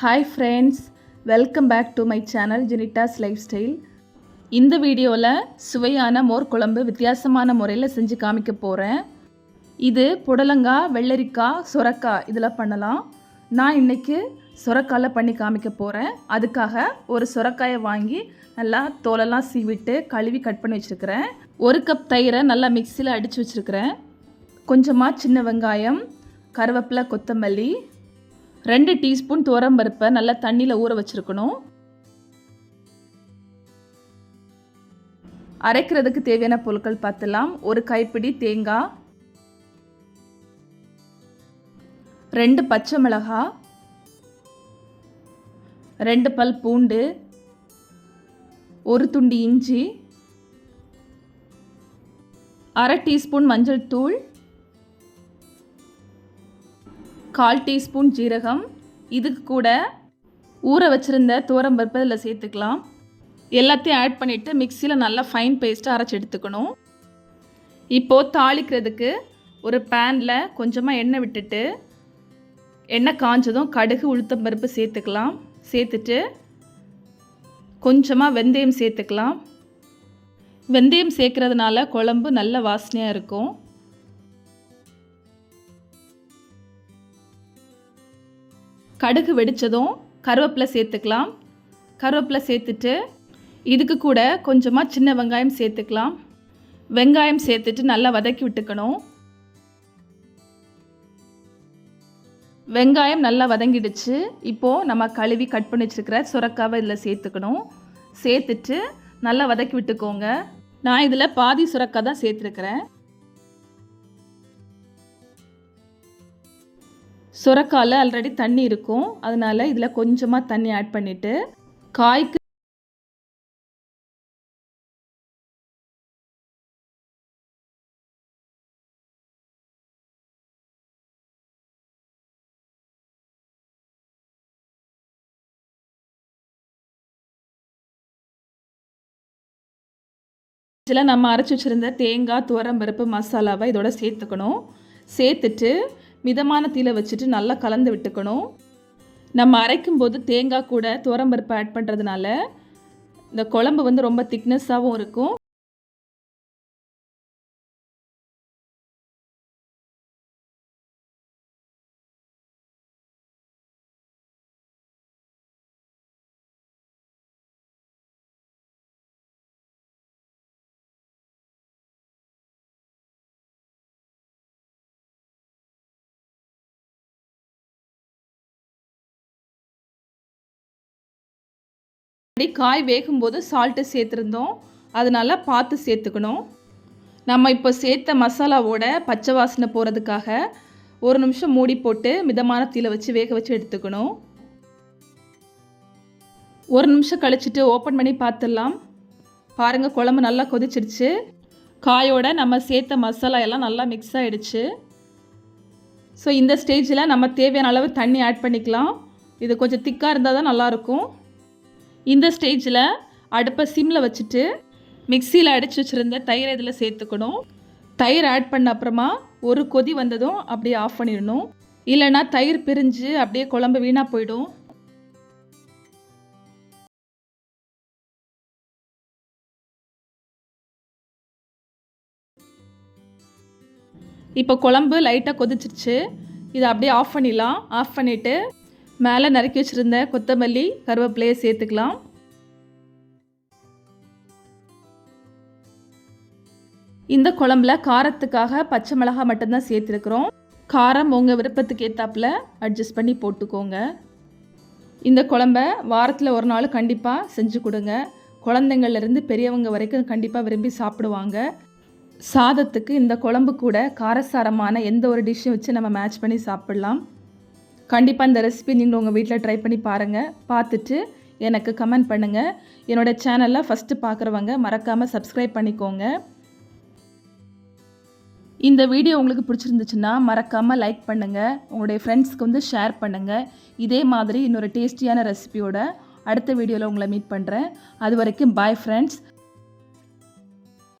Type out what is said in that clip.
Hi friends welcome back to my channel ஜெனிட்டாஸ் lifestyle இந்த வீடியோவில் சுவையான மோர் குழம்பு வித்தியாசமான முறையில் செஞ்சு காமிக்க போகிறேன் இது புடலங்காய் வெள்ளரிக்காய் சுரக்காய் இதில் பண்ணலாம். நான் இன்றைக்கி சுரக்காயில் பண்ணி காமிக்க போகிறேன் அதுக்காக ஒரு சுரக்காயை வாங்கி நல்லா தோலெல்லாம் சீவிட்டு கழுவி கட் பண்ணி வச்சுருக்கிறேன். ஒரு கப் தயிரை நல்லா மிக்சியில் அடித்து வச்சுருக்கிறேன். கொஞ்சமாக சின்ன வெங்காயம் கருவேப்பிலை கொத்தமல்லி ரெண்டு டீஸ்பூன் துவரம்பருப்பை நல்லா தண்ணியில் ஊற வச்சுருக்கணும். அரைக்கிறதுக்கு தேவையான பொருட்கள் பார்த்துலாம். ஒரு கைப்பிடி தேங்காய். ரெண்டு பச்சை மிளகாய் ரெண்டு பல் பூண்டு. ஒரு துண்டு இஞ்சி. அரை டீஸ்பூன் மஞ்சள் தூள். கால் டீஸ்பூன் ஜீரகம். இதுக்கு கூட ஊற வச்சுருந்த பருப்பு இதில் சேர்த்துக்கலாம். எல்லாத்தையும் ஆட் பண்ணிவிட்டு மிக்சியில் நல்லா ஃபைன் பேஸ்ட்டாக அரைச்சி எடுத்துக்கணும். இப்போது தாளிக்கிறதுக்கு ஒரு பேனில் கொஞ்சமாக எண்ணெய் விட்டுட்டு எண்ணெய் காஞ்சதும் கடுகு உளுத்தம் பருப்பு சேர்த்துக்கலாம். சேர்த்துட்டு கொஞ்சமாக வெந்தயம் சேர்த்துக்கலாம். வெந்தயம் சேர்க்குறதுனால குழம்பு நல்ல வாசனையாக இருக்கும். கடுகு வெடித்ததும் கருவேப்பிலை சேர்த்துக்கலாம். கருவேப்பிலை சேர்த்துட்டு இதுக்கு கூட கொஞ்சமாக சின்ன வெங்காயம் சேர்த்துக்கலாம். வெங்காயம் சேர்த்துட்டு நல்லா வதக்கி விட்டுக்கணும். வெங்காயம் நல்லா வதங்கிடுச்சு. இப்போது நம்ம கழுவி கட் பண்ணி வச்சுருக்கிற சுரக்காவை இதில் சேர்த்துக்கணும். சேர்த்துட்டு நல்லா வதக்கி விட்டுக்கோங்க. நான் இதில் பாதி சுரக்காய் தான் சேர்த்துருக்கிறேன். சுரக்காயில் ஆல்ரெடி தண்ணி இருக்கும். அதனால் இதில் கொஞ்சமாக தண்ணி ஆட் பண்ணிவிட்டு காய்க்கு இதில் நம்ம அரைச்சி வச்சுருந்த தேங்காய் துவரம் பருப்பு மசாலாவை இதோட சேர்த்துக்கணும். சேர்த்துட்டு மிதமான தீல வச்சுட்டு நல்லா கலந்து விட்டுக்கணும். நம்ம அரைக்கும் போது தேங்காய் கூட துவரம்பருப்பு ஆட் பண்ணுறதுனால இந்த குழம்பு வந்து ரொம்ப திக்னஸ்ஸாகவும் இருக்கும். அப்படி காய் வேகும்போது சால்ட்டு சேர்த்துருந்தோம். அதனால் பார்த்து சேர்த்துக்கணும். நம்ம இப்போ சேர்த்த மசாலாவோட பச்சை வாசனை போகிறதுக்காக ஒரு நிமிஷம் மூடி போட்டு மிதமான தீயில் வச்சு வேக வச்சு எடுத்துக்கணும். ஒரு நிமிஷம் கழிச்சிட்டு ஓப்பன் பண்ணி பார்த்துடலாம். பாருங்கள் குழம்பு நல்லா கொதிச்சிருச்சு காயோட நம்ம சேர்த்த மசாலா எல்லாம் நல்லா மிக்ஸ் ஆகிடுச்சு ஸோ இந்த ஸ்டேஜில் நம்ம தேவையான அளவு தண்ணி ஆட் பண்ணிக்கலாம். இது கொஞ்சம் திக்காக இருந்தால் தான் நல்லாயிருக்கும் இந்த ஸ்டேஜில் அடுப்பை சிம்மில் வச்சுட்டு மிக்சியில் அடித்து வச்சுருந்த தயிரை இதில் சேர்த்துக்கணும். தயிர் ஆட் பண்ண அப்புறமா ஒரு கொதி வந்ததும் அப்படியே ஆஃப் பண்ணிடணும். இல்லைன்னா தயிர் பிரிஞ்சு அப்படியே குழம்பு வீணாக போயிடும். இப்போ குழம்பு லைட்டாக கொதிச்சிருச்சு. இதை அப்படியே ஆஃப் பண்ணிடலாம். ஆஃப் பண்ணிவிட்டு மேலே நறுக்கி வச்சுருந்த கொத்தமல்லி கருவேப்பிலையை சேர்த்துக்கலாம். இந்த குழம்புல காரத்துக்காக பச்சை மிளகாய் மட்டும்தான் சேர்த்துருக்குறோம். காரம் உங்கள் விருப்பத்துக்கு ஏற்றாப்புல அட்ஜஸ்ட் பண்ணி போட்டுக்கோங்க. இந்த குழம்ப வாரத்தில் ஒரு நாள் கண்டிப்பாக செஞ்சு கொடுங்க. குழந்தைங்கள்லேருந்து பெரியவங்க வரைக்கும் கண்டிப்பாக விரும்பி சாப்பிடுவாங்க. சாதத்துக்கு இந்த குழம்பு கூட காரசாரமான எந்த ஒரு டிஷ்ஷும் வச்சு நம்ம மேட்ச் பண்ணி சாப்பிட்லாம். கண்டிப்பாக இந்த ரெசிபி நீங்கள் உங்கள் வீட்டில் ட்ரை பண்ணி பாருங்கள் பார்த்துட்டு எனக்கு கமெண்ட் பண்ணுங்கள் என்னோடய சேனலில் ஃபஸ்ட்டு பார்க்குறவங்க மறக்காமல் சப்ஸ்கிரைப் பண்ணிக்கோங்க. இந்த வீடியோ உங்களுக்கு பிடிச்சிருந்துச்சுன்னா மறக்காமல் லைக் பண்ணுங்கள் உங்களுடைய ஃப்ரெண்ட்ஸ்க்கு வந்து ஷேர் பண்ணுங்கள் இதே மாதிரி இன்னொரு டேஸ்டியான ரெசிபியோட அடுத்த வீடியோவில் உங்களை மீட் பண்ணுறேன் அது வரைக்கும் பாய் ஃப்ரெண்ட்ஸ்